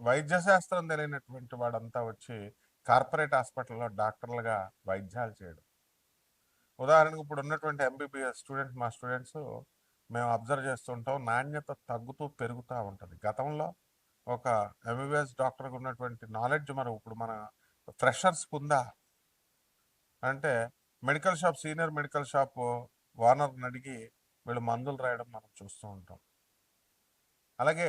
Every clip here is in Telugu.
వైద్య శాస్త్రం తెలియనటువంటి వాడంతా వచ్చి కార్పొరేట్ హాస్పిటల్లో డాక్టర్లుగా వైద్యాలు చేయడం. ఉదాహరణకు ఇప్పుడు ఉన్నటువంటి ఎంబీబీఎస్ స్టూడెంట్స్ మా స్టూడెంట్స్ మేము అబ్జర్వ్ చేస్తుంటాం నాణ్యత తగ్గుతూ పెరుగుతూ ఉంటుంది. గతంలో ఒక ఎంబీబీఎస్ డాక్టర్కి ఉన్నటువంటి నాలెడ్జ్ మనం ఇప్పుడు మన ఫ్రెషర్స్ ఉందా అంటే medical shop senior medical shop ఓనర్ని అడిగి వీళ్ళు మందులు రాయడం మనం చూస్తూ ఉంటాం. అలాగే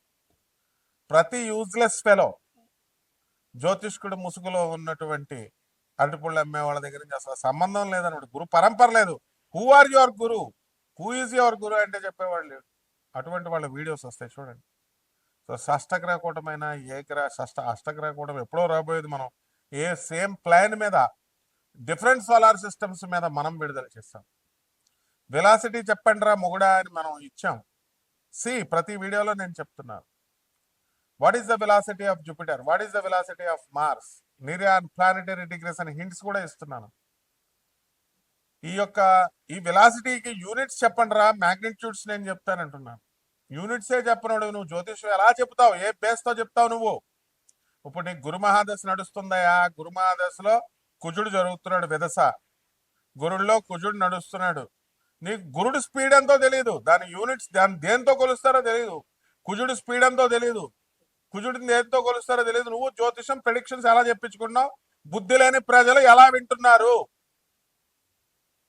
ప్రతి యూజ్లెస్ ఫెలో జ్యోతిష్కుడు ముసుగులో ఉన్నటువంటి అరటిపళ్ళు అమ్మే వాళ్ళ దగ్గర నుంచి అసలు సంబంధం లేదన్నమాట గురు పరంపర లేదు. Who are your guru who is your guru అంటే చెప్పేవాళ్ళు లేడు. అటువంటి వాళ్ళ వీడియోస్ వస్తాయి చూడండి. సో షష్టగ్రహ కూటమైన ఏ గ్రహ షష్ట అష్టగ్రహ కూటం ఎప్పుడో రాబోయేది మనం ఏ సేమ్ ప్లాన్ మీద డిఫరెంట్ సోలార్ సిస్టమ్స్ మీద మనం విడుదల చేస్తాం. వెలాసిటీ చెప్పండి రా మొగుడా అని మనం ఇచ్చాం. సి ప్రతి వీడియోలో నేను చెప్తున్నాను. What is the velocity of Jupiter what is the velocity of Mars నిర్యాన్ planetary degrees అని హింట్స్ కూడా ఇస్తున్నాను. ఈ యొక్క ఈ వెలాసిటీకి యూనిట్స్ చెప్పండి రా మ్యాగ్నిట్యూడ్స్ నేను చెప్తానంటున్నాను యూనిట్సే చెప్పనోడు నువ్వు జ్యోతిష్యం ఎలా చెప్తావు? ఏ బేస్తో చెప్తావు నువ్వు? ఇప్పుడు నీకు గురు మహాదశ నడుస్తుందయా? గురు మహాదశలో కుజుడు జరుగుతున్నాడు విదస గురుల్లో కుజుడు నడుస్తున్నాడు. నీకు గురుడు స్పీడ్ ఎంతో తెలియదు దాని యూనిట్స్ దాని దేంతో కొలుస్తారో తెలియదు కుజుడు స్పీడ్ ఎంతో తెలియదు కుజుడిని దేనితో కొలుస్తారో తెలియదు. నువ్వు జ్యోతిషం ప్రెడిక్షన్స్ ఎలా చెప్పించుకున్నావు? బుద్ధి లేని ప్రజలు ఎలా వింటున్నారు?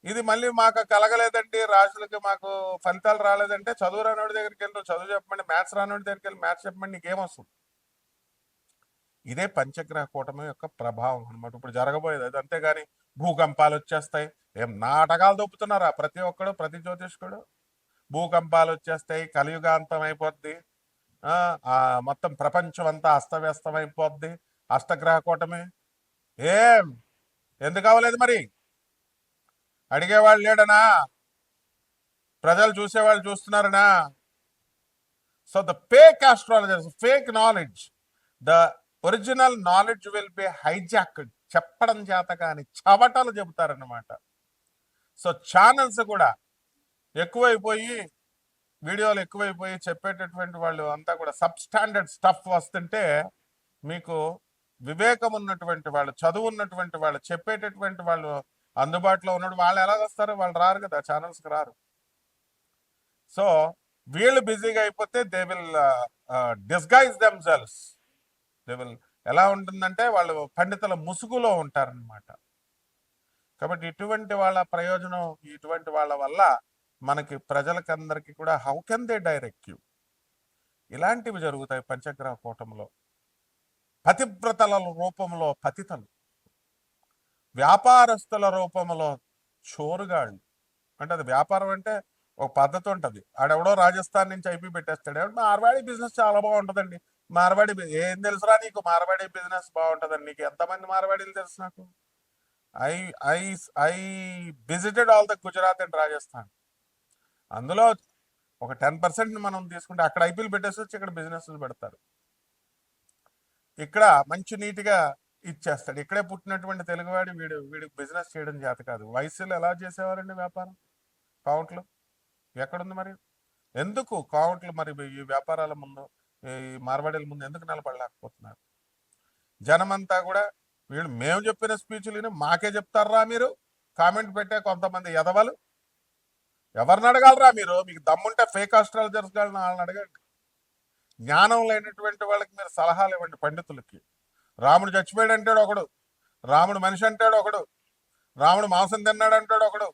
ఇది మళ్ళీ మాకు కలగలేదండి. రాజులకి మాకు ఫలితాలు రాలేదంటే చదువు రానోడి దగ్గరికి వెళ్ళి చదువు చెప్పమండి మ్యాథ్స్ రానోడి దగ్గరికి వెళ్ళి మ్యాథ్స్ చెప్పండి నీకేమొస్తుంది ఇదే పంచగ్రహ కూటమి యొక్క ప్రభావం అన్నమాట. ఇప్పుడు జరగబోయేది అది. అంతేగాని భూకంపాలు వచ్చేస్తాయి. ఏం నాటకాలు దొప్పుతున్నారా ప్రతి ఒక్కడు ప్రతి జ్యోతిష్కుడు. భూకంపాలు వచ్చేస్తాయి కలియుగాంతం అయిపోద్ది. మొత్తం ప్రపంచం అంతా అస్తవ్యస్తం అయిపోద్ది అష్టగ్రహ కూటమి. ఏం? ఎందుకు అవ్వలేదు మరి? అడిగేవాళ్ళు లేడనా? ప్రజలు చూసేవాళ్ళు చూస్తున్నారనా? So the fake astrologers fake knowledge the original knowledge will be hijack చెప్పడం చేత కానీ చవటలు చెబుతారన్నమాట. సో ఛానల్స్ కూడా ఎక్కువైపోయి వీడియోలు ఎక్కువైపోయి చెప్పేటటువంటి వాళ్ళు అంతా కూడా సబ్ స్టాండర్డ్ స్టఫ్ వస్తుంటే మీకు వివేకం ఉన్నటువంటి వాళ్ళు చదువు ఉన్నటువంటి వాళ్ళు చెప్పేటటువంటి వాళ్ళు అందుబాటులో ఉన్నట్టు వాళ్ళు ఎలా వస్తారు వాళ్ళు రారు కదా ఛానల్స్కి రారు. సో వీళ్ళు బిజీగా అయిపోతే they will disguise themselves they will ఎలా ఉంటుందంటే వాళ్ళు పండితుల ముసుగులో ఉంటారనమాట కాబట్టి ఇటువంటి వాళ్ళ ప్రయోజనం ఇటువంటి వాళ్ళ వల్ల మనకి ప్రజలకందరికీ కూడా how can they direct you ఇలాంటివి జరుగుతాయి పంచగ్రహ కూటంలో. పతివ్రతల రూపంలో పతితలు. వ్యాపారస్తుల రూపంలో చోరుగాళ్ళు. అంటే అది వ్యాపారం అంటే ఒక పద్ధతి ఉంటుంది. ఆడెవడో రాజస్థాన్ నుంచి ఐపీ పెట్టేస్తాడు. ఎవడు మార్వాడి బిజినెస్ చాలా బాగుంటుందండి. మార్వాడి ఏం తెలుసురా నీకు? మార్వాడి బిజినెస్ బాగుంటుందండి నీకు ఎంతమంది మార్వాడీలు తెలుసు నాకు? I I I visited all the Gujarat and Rajasthan అందులో ఒక టెన్ పర్సెంట్ మనం తీసుకుంటే అక్కడ ఐపీఎల్ పెట్టేసి వచ్చి ఇక్కడ బిజినెస్లు పెడతారు. ఇక్కడ మంచి నీట్గా ఇచ్చేస్తాడు. ఇక్కడే పుట్టినటువంటి తెలుగువాడి వీడు వీడికి బిజినెస్ చేయడం చేత కాదు. వయసులో ఎలా చేసేవారండి వ్యాపారం? కౌంట్లు ఎక్కడుంది మరి? ఎందుకు కౌంట్లు మరి ఈ వ్యాపారాల ముందు ఈ మార్వాడీల ముందు ఎందుకు నిలబడలేకపోతున్నారు? జనమంతా కూడా వీళ్ళు మేము చెప్పిన స్పీచ్లు మాకే చెప్తారా మీరు? కామెంట్ పెట్టే కొంతమంది ఎదవలు ఎవరిని అడగాలరా మీరు? మీకు దమ్ముంటే ఫేక్ ఆస్ట్రాలజర్స్ వాళ్ళని వాళ్ళని అడగండి. జ్ఞానం లేనటువంటి వాళ్ళకి మీరు సలహాలు ఇవ్వండి పండితులకి. రాముడు చచ్చిపోయాడు అంటాడు ఒకడు. రాముడు మనిషి అంటాడు ఒకడు. రాముడు మాంసం తిన్నాడు అంటాడు ఒకడు.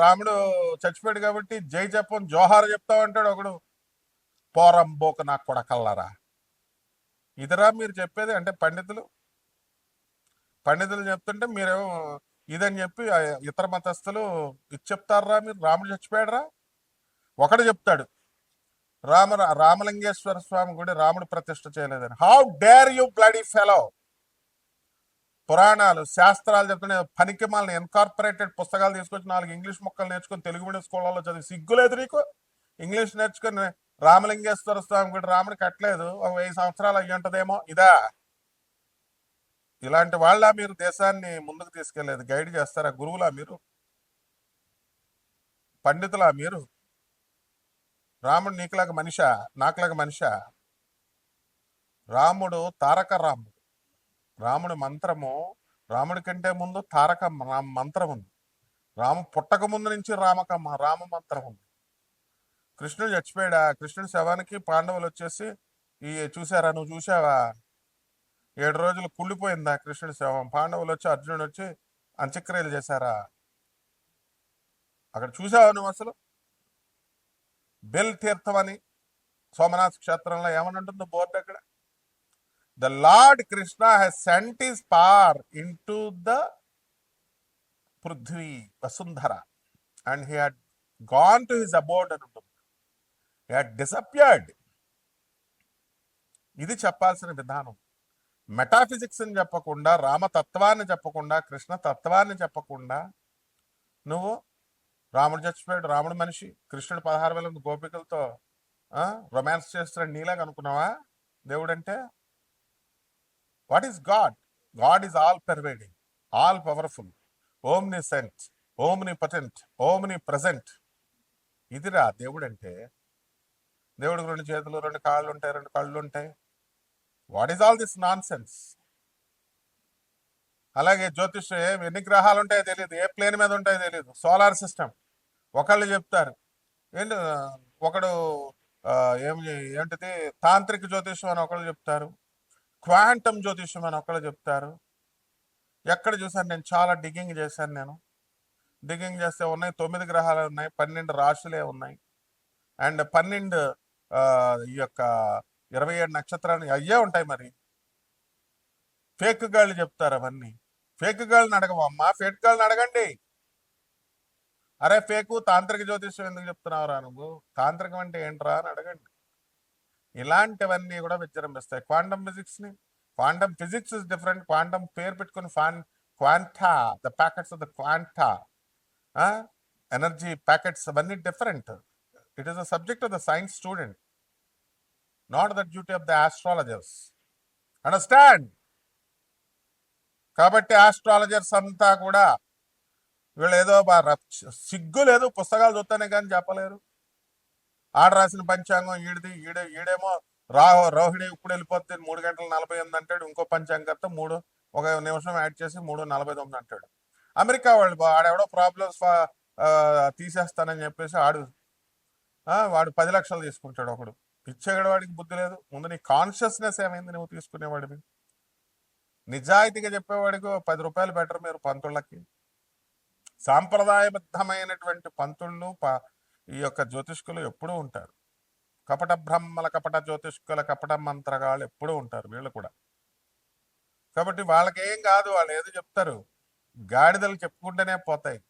రాముడు చచ్చిపోయాడు కాబట్టి జై చెప్పం జోహార్ చెప్తావు అంటాడు ఒకడు. పోరం బోక నాకు కొడకల్లారా? ఇదిరా మీరు చెప్పేది అంటే పండితులు. పండితులు చెప్తుంటే మీరేమో ఇదని చెప్పి ఇతర మతస్థులు ఇది చెప్తారా మీరు? రాముడు చచ్చిపోయాడరా? ఒకడు చెప్తాడు రామ రామలింగేశ్వర స్వామి గుడి రాముడు ప్రతిష్ఠ చేయలేదని. How dare you bloody fellow పురాణాలు శాస్త్రాలు చెప్తున్న పనికి మాలని ఇన్కార్పొరేటెడ్ పుస్తకాలు తీసుకొచ్చి నాలుగు ఇంగ్లీష్ మొక్కలు నేర్చుకొని తెలుగు మీడియం స్కూళ్ళలో చదివి సిగ్గులేదు నీకు? ఇంగ్లీష్ నేర్చుకొని రామలింగేశ్వర స్వామి గుడి రాముడు కట్టలేదు ఒక వెయ్యి సంవత్సరాలు అయ్యి ఉంటుందేమో ఇదా? ఇలాంటి వాళ్ళ మీరు దేశాన్ని ముందుకు తీసుకెళ్ళేదు? గైడ్ చేస్తారా గురువులా మీరు? పండితులా మీరు? రాముడు నీకులాగా మనిషా? నాకులాగా మనిష? రాముడు తారక రాముడు. రాముడి మంత్రము రాముడి కంటే ముందు తారక మంత్రం ఉంది రాము పుట్టక ముందు నుంచి రామక రామ మంత్రం ఉంది కృష్ణుడు చచ్చిపోయాడా? కృష్ణుడి శవానికి పాండవులు వచ్చేసి ఈ చూసారా నువ్వు చూసావా ఏడు రోజులు కుళ్ళిపోయిందా కృష్ణుడి శవం? పాండవులు వచ్చి అర్జునుడు వచ్చి అంత్యక్రియలు చేశారా? అక్కడ చూసావా నువ్వు అసలు? బెల్ తీర్థం అని సోమనాథ్ క్షేత్రంలో ఏమని ఉంటుందో బోర్డు అక్కడ? The lord Krishna he's sent is par into the Prithvi Vasundhara and he had gone to his about అని ఉంటుంది. He had disappeared. ఇది చెప్పాల్సిన విధానం. మెటాఫిజిక్స్ అని చెప్పకుండా రామతత్వాన్ని చెప్పకుండా కృష్ణ తత్వాన్ని చెప్పకుండా నువ్వు రాముడు చచ్చిపోయాడు రాముడు మనిషి కృష్ణుడు పదహారు వేల గోపికలతో రొమాన్స్ చేస్తున్నాడు నీలాగా అనుకున్నావా? దేవుడు అంటే what is god god is all pervading all powerful omniscient omnipotent omnipresent ఇదిరా దేవుడు అంటే దేవుడికి రెండు చేతులు రెండు కాళ్ళు ఉంటాయి రెండు కళ్ళు ఉంటాయి. What is all this nonsense అలాగే జ్యోతిష్ ఎన్ని గ్రహాలు ఉంటాయో తెలియదు ఏ ప్లేన్ మీద ఉంటాయో తెలియదు సోలార్ సిస్టమ్ ఒకళ్ళు చెప్తారు ఏంటి ఒకడు ఏం ఏంటిది తాంత్రిక జ్యోతిష్యం అని ఒకళ్ళు చెప్తారు క్వాంటమ్ జ్యోతిష్యం అని ఒకళ్ళు చెప్తారు. ఎక్కడ చూసాను నేను? చాలా డిగ్గింగ్ చేశాను నేను. డిగ్గింగ్ చేస్తే ఉన్నాయి తొమ్మిది గ్రహాలు ఉన్నాయి పన్నెండు రాశులే ఉన్నాయి. అండ్ పన్నెండు ఈ యొక్క ఇరవై ఏడు నక్షత్రాలు అయ్యే ఉంటాయి మరి. ఫేక్ గాళ్ళు చెప్తారు అవన్నీ. ఫేక్ గాళ్ళని అడగవమ్మా ఫేక్ గాళ్ళని అడగండి. అరే ఫేకు తాంత్రిక జ్యోతిష్యం ఎందుకు చెప్తున్నావురా నువ్వు? తాంత్రికం అంటే ఏంట్రా అని అడగండి. ఇలాంటివన్నీ కూడా విజృంభిస్తాయి. Quantum ఫిజిక్స్ని quantum physics is different. Quantum పేరు పెట్టుకుని fan quanta the packets of the quanta. Energy packets అవన్నీ different. It is the subject of the science student. Not the duty of the astrologers understand కాబట్టి ఆస్ట్రాలజర్స్ అంతా కూడా వీళ్ళు ఏదో బా- సిగ్గు లేదు పుస్తకాలు చూస్తేనే కానీ చెప్పలేరు. ఆడ రాసిన పంచాంగం ఈడిది ఈడే ఈడేమో రాహో రోహిణి ఇప్పుడు వెళ్ళిపోతే మూడు గంటల నలభై ఎనిమిది అంటాడు ఇంకో పంచాంగంతో మూడు ఒక నిమిషం యాడ్ చేసి మూడు నలభై తొమ్మిది అంటాడు. అమెరికా వాళ్ళు బా- ఆడెవడో ప్రాబ్లమ్స్ తీసేస్తానని చెప్పేసి ఆడు వాడు పది లక్షలు తీసుకుంటాడు ఒకడు. పిచ్చేగడ వాడికి బుద్ధి లేదు. ముందు నీ కాన్షియస్నెస్ ఏమైంది నువ్వు తీసుకునేవాడివి? నిజాయితీగా చెప్పేవాడికి పది రూపాయలు బెటర్ మీరు పంతుళ్ళకి. సాంప్రదాయబద్ధమైనటువంటి పంతుళ్ళు ప- ఈ యొక్క జ్యోతిష్కులు ఎప్పుడూ ఉంటారు. కపట బ్రహ్మల కపట జ్యోతిష్కుల కపట మంత్రగాళ్ళు ఎప్పుడూ ఉంటారు వీళ్ళు కూడా. కాబట్టి వాళ్ళకేం కాదు వాళ్ళు ఏదో చెప్తారు. గాడిదలు చెప్పుకుంటూనే పోతాయి.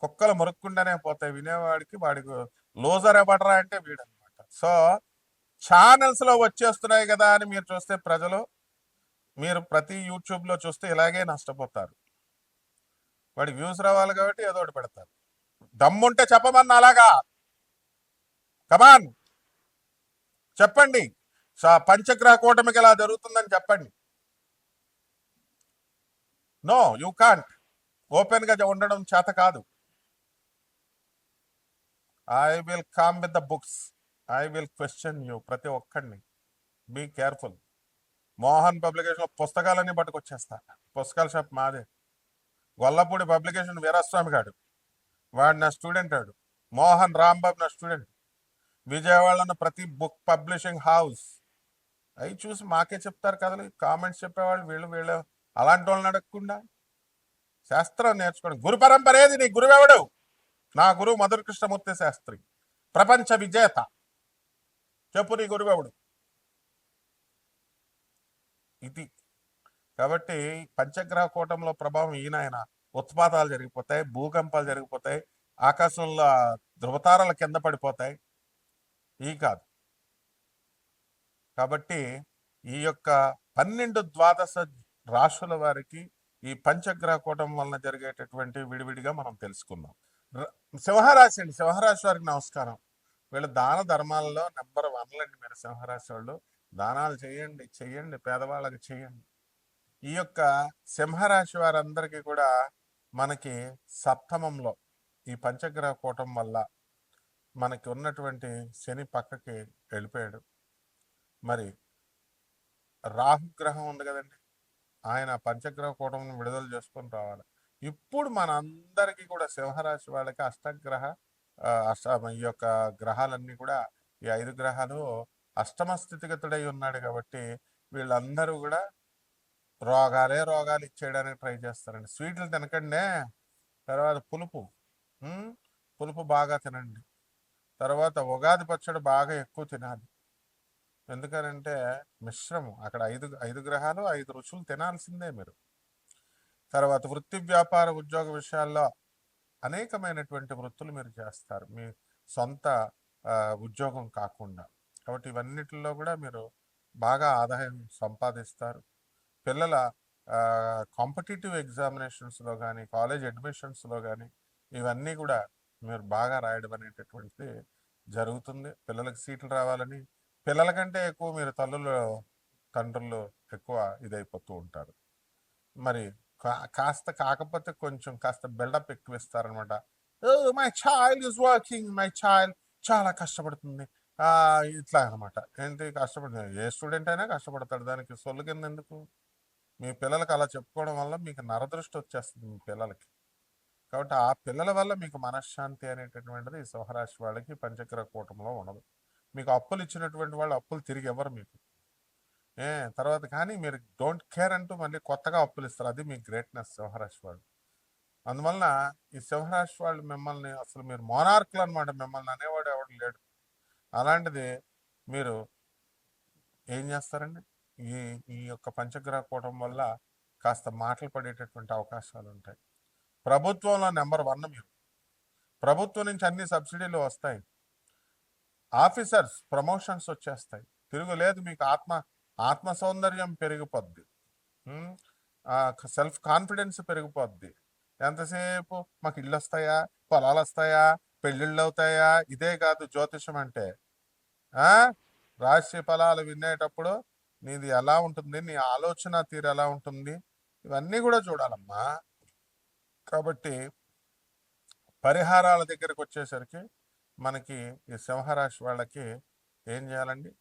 కుక్కలు మురుక్కుంటూనే పోతాయి. వినేవాడికి వాడికి లోజర్ ఎవడరా అంటే వీడన్నమాట సో ఛానల్స్లో వచ్చేస్తున్నాయి కదా అని మీరు చూస్తే ప్రజలు మీరు ప్రతి యూట్యూబ్లో చూస్తే ఇలాగే నష్టపోతారు. వాడి వ్యూస్ రావాలి కాబట్టి ఏదో ఒకటి పెడతారు. దమ్ముంటే చెప్పమన్నా అలాగా. కమాన్ చెప్పండి. పంచగ్రహ కూటమికి ఇలా జరుగుతుందని చెప్పండి. నో యూ కాంట్ ఓపెన్గా ఉండడం చేత కాదు. I will come with the books I will question you ప్రతి ఒక్కడిని. బీ కేర్ఫుల్ మోహన్ పబ్లికేషన్లో పుస్తకాలన్నీ పట్టుకొచ్చేస్తా. పుస్తకాల షాప్ మాదే. గొల్లపూడి పబ్లికేషన్ వీరాస్వామి గాడు. వాడు నా స్టూడెంట్ ఆడు మోహన్ రాంబాబు నా స్టూడెంట్. విజయవాడలో ప్రతి బుక్ పబ్లిషింగ్ హౌస్. అవి చూసి మాకే చెప్తారు కదలు. కామెంట్స్ చెప్పేవాళ్ళు వీళ్ళు వీళ్ళు అలాంటి వాళ్ళని అడగకుండా. శాస్త్రం నేర్చుకోండి. గురు పరంపర ఏది? నీ గురువెవడు? నా గురువు మధుర కృష్ణమూర్తి శాస్త్రి. ప్రపంచ విజేత. చెప్పు నీ గురువెవడు ఇది. కాబట్టి పంచగ్రహ కూటంలో ప్రభావం ఈయన ఉత్పాతాలు జరిగిపోతాయి భూకంపాలు జరిగిపోతాయి ఆకాశంలో ధృవతారాల కింద పడిపోతాయి. ఈ కాదు. కాబట్టి ఈ యొక్క పన్నెండు ద్వాదశ రాశుల వారికి ఈ పంచగ్రహ కూటం వలన జరిగేటటువంటి విడివిడిగా మనం తెలుసుకుందాం. సింహరాశి అండి. సింహరాశి వారికి నమస్కారం. వీళ్ళ దాన ధర్మాలలో నెంబర్ వన్లండి మీరు సింహరాశి వాళ్ళు దానాలు చేయండి చేయండి పేదవాళ్ళకి చేయండి. ఈ యొక్క సింహరాశి వారందరికీ కూడా మనకి సప్తమంలో ఈ పంచగ్రహ కూటం వల్ల మనకి ఉన్నటువంటి శని పక్కకి వెళ్ళిపోయాడు. మరి రాహుగ్రహం ఉంది కదండి. ఆయన పంచగ్రహ కూటమిని విడుదల చేసుకొని రావాలి. ఇప్పుడు మన అందరికీ కూడా సింహరాశి వాళ్ళకి అష్టగ్రహ అష్ట ఈ యొక్క గ్రహాలన్నీ కూడా ఈ ఐదు గ్రహాలు అష్టమ స్థితిగతుడై ఉన్నాడు కాబట్టి వీళ్ళందరూ కూడా రోగాలే రోగాలు ఇచ్చేయడానికి ట్రై చేస్తారండి. స్వీట్లు తినకండి తర్వాత పులుపు. పులుపు బాగా తినండి. తర్వాత ఉగాది పచ్చడి బాగా ఎక్కువ తినాలి. ఎందుకనంటే మిశ్రమం. అక్కడ ఐదు ఐదు గ్రహాలు ఐదు రుచులు తినాల్సిందే మీరు. తర్వాత వృత్తి వ్యాపార ఉద్యోగ విషయాల్లో అనేకమైనటువంటి వృత్తులు మీరు చేస్తారు. మీ సొంత ఉద్యోగం కాకుండా. కాబట్టి ఇవన్నిటిలో కూడా మీరు బాగా ఆదాయం సంపాదిస్తారు. పిల్లల కాంపిటేటివ్ ఎగ్జామినేషన్స్లో కానీ కాలేజ్ అడ్మిషన్స్లో కానీ ఇవన్నీ కూడా మీరు బాగా రాయడం అనేటటువంటిది జరుగుతుంది. పిల్లలకి సీట్లు రావాలని పిల్లల కంటే ఎక్కువ మీరు తల్లులు తండ్రులు ఎక్కువ ఇదైపోతూ ఉంటారు. మరి కాస్త కాకపోతే కొంచెం కాస్త బిల్డప్ ఎక్కువ ఇస్తారనమాట my child is working my child చాలా కష్టపడుతుంది. ఇట్లా అనమాట. ఏంటి కష్టపడుతుంది ఏ స్టూడెంట్ అయినా కష్టపడతాడు. దానికి సొల్లు కింద ఎందుకు? మీ పిల్లలకి అలా చెప్పుకోవడం వల్ల మీకు నరదృష్టి వచ్చేస్తుంది మీ పిల్లలకి. కాబట్టి ఆ పిల్లల వల్ల మీకు మనశ్శాంతి అనేటటువంటిది ఈ సింహరాశి వాళ్ళకి పంచగ్రహ కూటంలో ఉండదు. మీకు అప్పులు ఇచ్చినటువంటి వాళ్ళు అప్పులు తిరిగి ఇవ్వరు మీకు. ఏ తర్వాత కానీ మీరు డోంట్ కేర్ అంటూ మళ్ళీ కొత్తగా అప్పులు ఇస్తారు. అది మీ గ్రేట్నెస్ సింహరాశి వాళ్ళు అందువలన ఈ సింహరాశి వాళ్ళు మిమ్మల్ని అసలు మీరు మోనార్కులు అనమాట మిమ్మల్ని అనేవాడు ఎవడు లేడు. అలాంటిది మీరు ఏం చేస్తారండి? ఈ ఈ యొక్క పంచగ్రహ కూటం వల్ల కాస్త మాటలు పడేటటువంటి అవకాశాలు ఉంటాయి. ప్రభుత్వంలో నెంబర్ వన్ మీరు. ప్రభుత్వం నుంచి అన్ని సబ్సిడీలు వస్తాయి. ఆఫీసర్స్ ప్రమోషన్స్ వచ్చేస్తాయి. తిరుగులేదు మీకు ఆత్మ ఆత్మ సౌందర్యం పెరిగిపోద్ది. Self confidence పెరిగిపోద్ది. ఎంతసేపు మాకు ఇల్లు వస్తాయా పొలాలు వస్తాయా పెళ్ళిళ్ళు అవుతాయా ఇదే కాదు జ్యోతిషం అంటే. ఆ? రాశి ఫలాలు వినేటప్పుడు నీది ఎలా ఉంటుంది? నీ ఆలోచన తీరు ఎలా ఉంటుంది? ఇవన్నీ కూడా చూడాలమ్మా. కాబట్టి పరిహారాల దగ్గరకు వచ్చేసరికి మనకి ఈ సింహరాశి వాళ్ళకి ఏం చేయాలండి?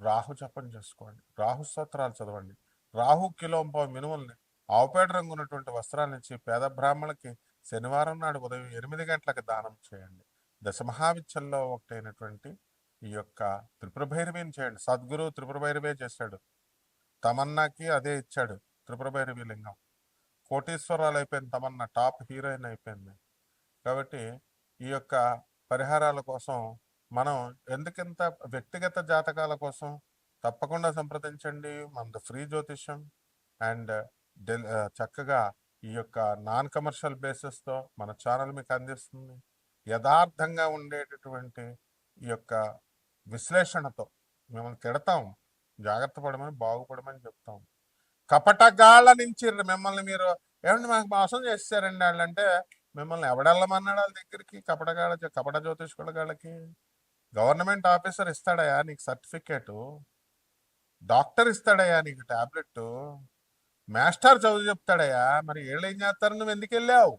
రాహు జపం చేసుకోండి. రాహు స్తోత్రాలు చదవండి. రాహు కిలోంప మినుముల్ని ఆవుపేట రంగు ఉన్నటువంటి వస్త్రాలు ఇచ్చి పేద బ్రాహ్మణులకి శనివారం నాడు ఉదయం ఎనిమిది గంటలకు దానం చేయండి. దశమహావిచ్చల్లో ఒకటైనటువంటి ఈ యొక్క త్రిపురభైరవిని చేయండి. సద్గురు త్రిపురభైరవే చేశాడు. తమన్నాకి అదే ఇచ్చాడు త్రిపురభైరవి లింగం. కోటీశ్వరాలు అయిపోయింది తమన్నా టాప్ హీరోయిన్ అయిపోయింది. కాబట్టి ఈ యొక్క పరిహారాల కోసం మనం ఎందుకింత వ్యక్తిగత జాతకాల కోసం తప్పకుండా సంప్రదించండి. మనది ఫ్రీ జ్యోతిష్యం. అండ్ డెల్ చక్కగా ఈ యొక్క నాన్ కమర్షియల్ బేసిస్తో మన ఛానల్ మీకు అందిస్తుంది. యథార్థంగా ఉండేటటువంటి ఈ యొక్క విశ్లేషణతో మిమ్మల్ని తిడతాం జాగ్రత్త పడమని బాగుపడమని చెప్తాం. కపటగాళ్ళ నుంచి మిమ్మల్ని మీరు ఏమంటే మాకు మోసం చేస్తారండి వాళ్ళంటే మిమ్మల్ని ఎవడెళ్ళమన్నాడు వాళ్ళ దగ్గరికి? కపటగాళ్ళ కపట జ్యోతిష్కుల గాళ్ళకి? గవర్నమెంట్ ఆఫీసర్ ఇస్తాడయా నీకు సర్టిఫికేట్? డాక్టర్ ఇస్తాడయ్యా నీకు టాబ్లెట్ మాస్టర్ చదువు చెప్తాడయ్యా మరి వీళ్ళు ఏం చేస్తారు? నువ్వు ఎందుకు వెళ్ళావు?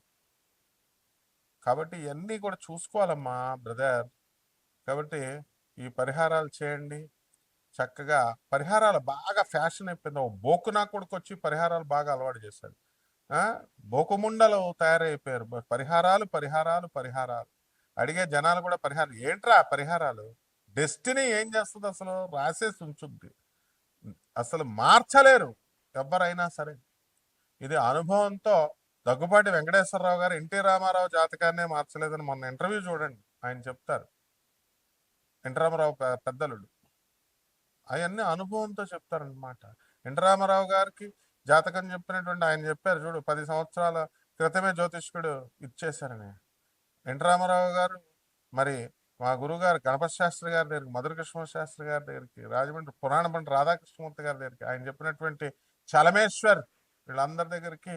కాబట్టి ఇవన్నీ కూడా చూసుకోవాలమ్మా బ్రదర్. కాబట్టి ఈ పరిహారాలు చేయండి. చక్కగా పరిహారాలు బాగా ఫ్యాషన్ అయిపోయింది. ఓ బోకునా కొడుకు వచ్చి పరిహారాలు బాగా అలవాటు చేశాడు. బోకుముండలు తయారైపోయారు. పరిహారాలు పరిహారాలు పరిహారాలు. అడిగే జనాలు కూడా పరిహారం ఏంట్రా పరిహారాలు? డెస్టినీ ఏం చేస్తుంది అసలు? రాసేసి ఉంచుద్ది అసలు మార్చలేరు ఎవరైనా సరే. ఇది అనుభవంతో దగ్గుపాటి వెంకటేశ్వరరావు గారు ఎన్టీ రామారావు జాతకాన్నే మార్చలేదని మొన్న ఇంటర్వ్యూ చూడండి ఆయన చెప్తారు. ఎన్టీ రామారావు పెద్దలుడు అవన్నీ అనుభవంతో చెప్తారనమాట ఎన్టీ రామారావు గారికి జాతకం చెప్పినటువంటి ఆయన చెప్పారు చూడు పది సంవత్సరాల క్రితమే జ్యోతిష్కుడు ఇచ్చేశారని. ఎన్టీ రామారావు గారు మరి మా గురుగారు గణపతి శాస్త్రి గారి దగ్గరికి మధుర కృష్ణ శాస్త్రి గారి దగ్గరికి రాజమండ్రి పురాణ పంట రాధాకృష్ణమూర్తి గారి దగ్గరికి ఆయన చెప్పినటువంటి చలమేశ్వర్ వీళ్ళందరి దగ్గరికి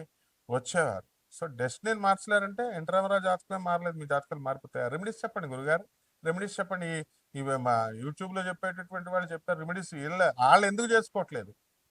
వచ్చేవారు. సో డెస్టినీని మార్చలేరంటే ఎన్టీ జాతకమే మారలేదు మీ జాతకాలు మారిపోతాయి? రెమెడీస్ చెప్పండి గురుగారు రెమెడీస్ చెప్పండి. ఇవి మా యూట్యూబ్లో చెప్పేటటువంటి వాళ్ళు చెప్పారు రెమెడీస్ వీళ్ళ వాళ్ళు ఎందుకు చేసుకోవట్లేదు?